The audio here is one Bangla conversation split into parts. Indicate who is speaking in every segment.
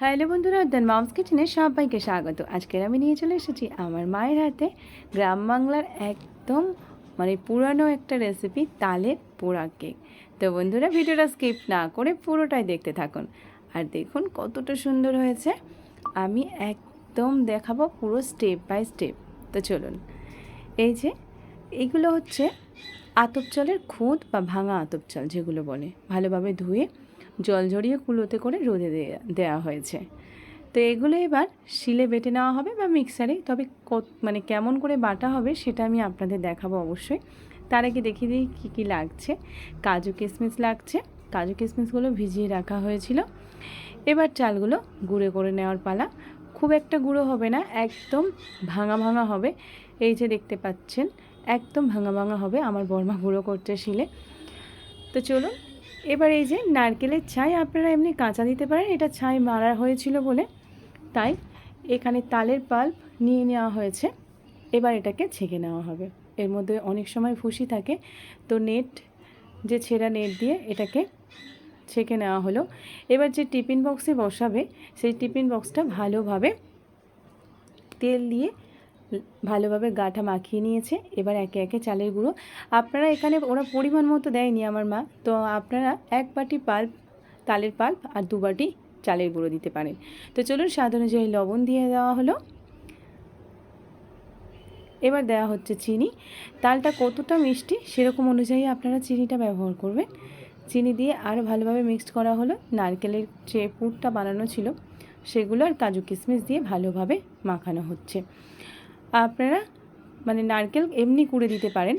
Speaker 1: হ্যালো বন্ধুরা। দ্য মামস কিচেনে সবাইকে স্বাগত। আজকের আমি নিয়ে চলে এসেছি আমার মায়ের হাতে গ্রাম বাংলার একদম মানে পুরানো একটা রেসিপি তালের পোড়া কেক তো বন্ধুরা, ভিডিওটা স্কিপ না করে পুরোটাই দেখতে থাকুন। আর দেখুন কতটা সুন্দর হয়েছে। আমি একদম দেখাবো পুরো স্টেপ বাই স্টেপ তো চলুন। এই যে এইগুলো হচ্ছে আতপ চালের খুঁত বা ভাঙা আতপ চাল, যেগুলো বলে। ভালোভাবে ধুয়ে জল ঝরিয়ে কুলোতে করে রোদে দেওয়া হয়েছে। তো এগুলো এবার শিলে বেটে নেওয়া হবে বা মিক্সারে। তবে মানে কেমন করে বাটা হবে সেটা আমি আপনাদের দেখাবো অবশ্যই। তার আগে দেখিয়ে দিই কী কী লাগছে। কাজু কিশমিশ লাগছে। কাজু কিশমিশগুলো ভিজিয়ে রাখা হয়েছিল। এবার চালগুলো গুঁড়ো করে নেওয়ার পালা। খুব একটা গুঁড়ো হবে না, একদম ভাঙা ভাঙা হবে। এই যে দেখতে পাচ্ছেন, একদম ভাঙা ভাঙা হবে। আমার বর্মা গুঁড়ো করছে শিলে। তো চলুন এবার এই যে নারকেলের ছাই, আপনারা এমনি কাঁচা দিতে পারেন। এটা ছাই মারা হয়েছিল বলে। তাই এখানে তালের পাল্প নিয়ে নেওয়া হয়েছে। এবার এটাকে ছেঁকে নেওয়া হবে। এর মধ্যে অনেক সময় ফুসি থাকে। তো নেট, যে ছেঁড়া নেট দিয়ে এটাকে ছেঁকে নেওয়া হলো। এবার যে টিফিন বক্সে বসাবে, সেই টিফিন বক্সটা ভালোভাবে তেল দিয়ে ভালোভাবে গাটা মাখিয়ে নিয়েছে। এবার একে একে চালের গুঁড়ো। আপনারা এখানে ওরা পরিমাণ মতো দেয়নি আমার মা। তো আপনারা এক বাটি পাল্প, তালের পাল্প আর দু বাটি চালের গুঁড়ো দিতে পারেন। তো চলুন স্বাদ অনুযায়ী লবণ দিয়ে দেওয়া হলো। এবার দেওয়া হচ্ছে চিনি। তালটা কতটা মিষ্টি সেরকম অনুযায়ী আপনারা চিনিটা ব্যবহার করবেন। চিনি দিয়ে আরও ভালোভাবে মিক্সড করা হলো। নারকেলের যে পুরটা বানানো ছিল, সেগুলো আর কাজু কিশমিশ দিয়ে ভালোভাবে মাখানো হচ্ছে। আপনারা মানে নারকেল এমনি কুড়ে দিতে পারেন।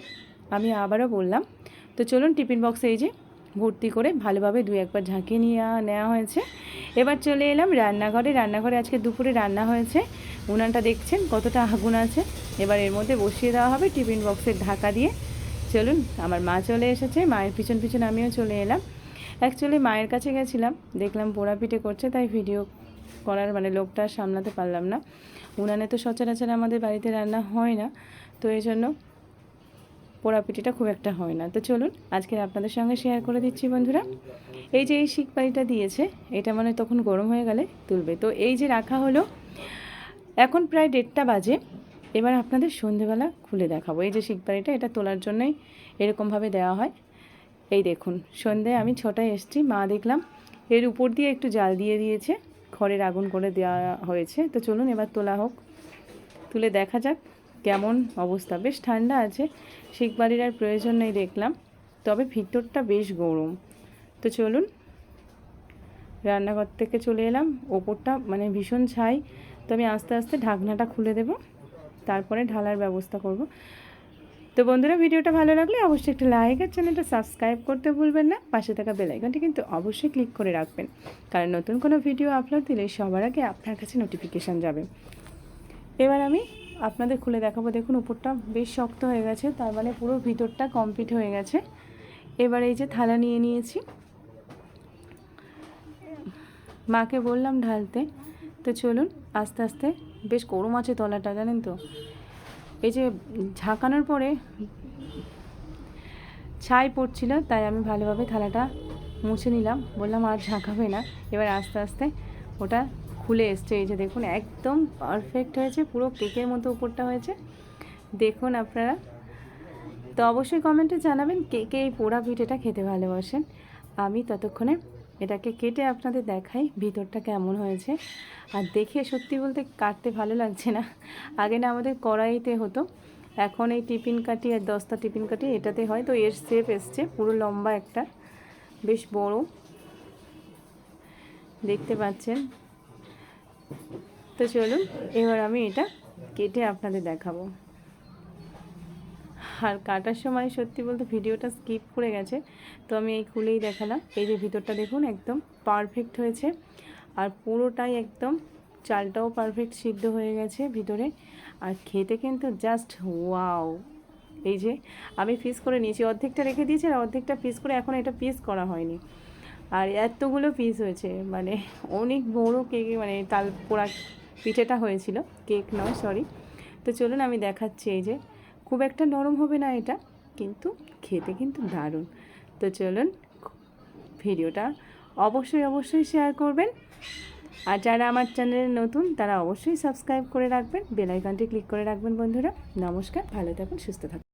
Speaker 1: আমি আবারও বললাম। তো চলুন টিফিন বক্সে এই যে ভর্তি করে ভালোভাবে দু একবার ঝাঁকিয়ে নিয়ে নেওয়া হয়েছে। এবার চলে এলাম রান্নাঘরে। রান্নাঘরে আজকে দুপুরে রান্না হয়েছে। উনানটা দেখছেন কতটা আগুন আছে। এবার এর মধ্যে বসিয়ে দেওয়া হবে টিফিন বক্সের ঢাকা দিয়ে। চলুন, আমার মা চলে এসেছে। মায়ের পিছন পিছন আমিও চলে এলাম। অ্যাকচুয়ালি মায়ের কাছে গেছিলাম। দেখলাম পোড়া পিঠে করছে, তাই ভিডিও করার মানে লোকটা সামলাতে পারলাম না। উনানে তো সচরাচর আমাদের বাড়িতে রান্না হয় না, তো এই জন্য পোড়া পিঠিটা খুব একটা হয় না। তো চলুন, আজকে আপনাদের সঙ্গে শেয়ার করে দিচ্ছি বন্ধুরা। এই যে এই শিক বাড়িটা দিয়েছে, এটা মানে তখন গরম হয়ে গেলে তুলবে। তো এই যে রাখা হলো, এখন প্রায় দেড়টা বাজে। এবার আপনাদের সন্ধেবেলা খুলে দেখাবো। এই যে শিক বাড়িটা এটা তোলার জন্যই এরকমভাবে দেওয়া হয়। এই দেখুন, সন্ধে আমি ছটায় এসছি, মা দেখলাম, এর উপর দিয়ে একটু জাল দিয়ে দিয়েছে। খড়ের আগুন করে দেওয়া হয়েছে। তো চলুন এবার তোলা হোক। তুলে দেখা যাক কেমন অবস্থা। বেশ ঠান্ডা আছে শিখ বাড়ির আর প্রয়োজন নেই দেখলাম। তবে ভিতরটা বেশ গরম। তো চলুন, রান্নাঘর থেকে চলে এলাম। ওপরটা মানে ভীষণ ছাই। তো আমি আস্তে আস্তে ঢাকনাটা খুলে দেব। তারপরে ঢালার ব্যবস্থা করব। তো বন্ধুরা, ভিডিওটা ভালো লাগলে অবশ্যই একটা লাইক আর চ্যানেলটা সাবস্ক্রাইব করতে ভুলবেন না। পাশে থাকা বেলাইকনটি কিন্তু অবশ্যই ক্লিক করে রাখবেন। কারণ নতুন কোনো ভিডিও আপলোড দিলে সবার আগে আপনার কাছে নোটিফিকেশান যাবে। এবার আমি আপনাদের খুলে দেখাবো। দেখুন, উপরটা বেশ শক্ত হয়ে গেছে, তার মানে পুরো ভিতরটা কমপ্লিট হয়ে গেছে। এবার এই যে থালা নিয়ে নিয়েছি। মাকে বললাম ঢালতে। তো চলুন, আস্তে আস্তে বেশ গরম আছে তলাটা, জানেন তো? এই যে ঝাঁকানোর পরে ছাই পড়ছিল, তাই আমি ভালোভাবে থালাটা মুছে নিলাম। বললাম আর ঝাঁকাবে না। এবার আস্তে আস্তে ওটা খুলে এসছে। এই যে দেখুন, একদম পারফেক্ট হয়েছে। পুরো কেকের মতো উপরটা হয়েছে। দেখুন আপনারা। তো অবশ্যই কমেন্টে জানাবেন কে কে এই পোড়া পিঠেটা খেতে ভালোবাসেন। আমি ততক্ষণে এটাকে কেটে আপনাদের দেখাই ভিতরটা কেমন হয়েছে। আর দেখে সত্যি বলতে কাটতে ভালো লাগছে না। আগে না আমাদের কড়াইতে হতো। এখন এই টিফিন কাটি আর দশটা টিফিন কাটি এটাতে হয়। তো এর শেপ এসছে। পুরো লম্বা একটা। বেশ বড়। দেখতে পাচ্ছেন? তো চলুন, এবার আমি এটা কেটে আপনাদের দেখাবো। আর কাটার সময় সত্যি বলতে ভিডিওটা স্কিপ করে গেছে, তো আমি এই খুলেই দেখালাম। এই যে ভিতরটা দেখুন, একদম পারফেক্ট হয়েছে। আর পুরোটাই একদম চালটাও পারফেক্ট সিদ্ধ হয়ে গেছে ভিতরে। আর খেতে কিন্তু জাস্ট ওয়াও এই যে আমি পিস করে নিয়েছি, অর্ধেকটা রেখে দিয়েছি আর অর্ধেকটা পিস করে এখন এটা পিস করা হয়নি। আর এতগুলো পিস হয়েছে মানে অনেক বড় কেক মানে তাল পোড়া পিঠেটা হয়েছিল কেক নয় সরি তো চলুন আমি দেখাচ্ছি এই যে। খুব একটা নরম হবে না এটা, কিন্তু খেতে কিন্তু দারুণ। তো চলুন, ভিডিওটা অবশ্যই অবশ্যই শেয়ার করবেন। আর যারা আমার চ্যানেলে নতুন, তারা অবশ্যই সাবস্ক্রাইব করে রাখবেন বেলাইকনটি ক্লিক করে রাখবেন বন্ধুরা। নমস্কার, ভালো থাকুন, সুস্থ থাকুন।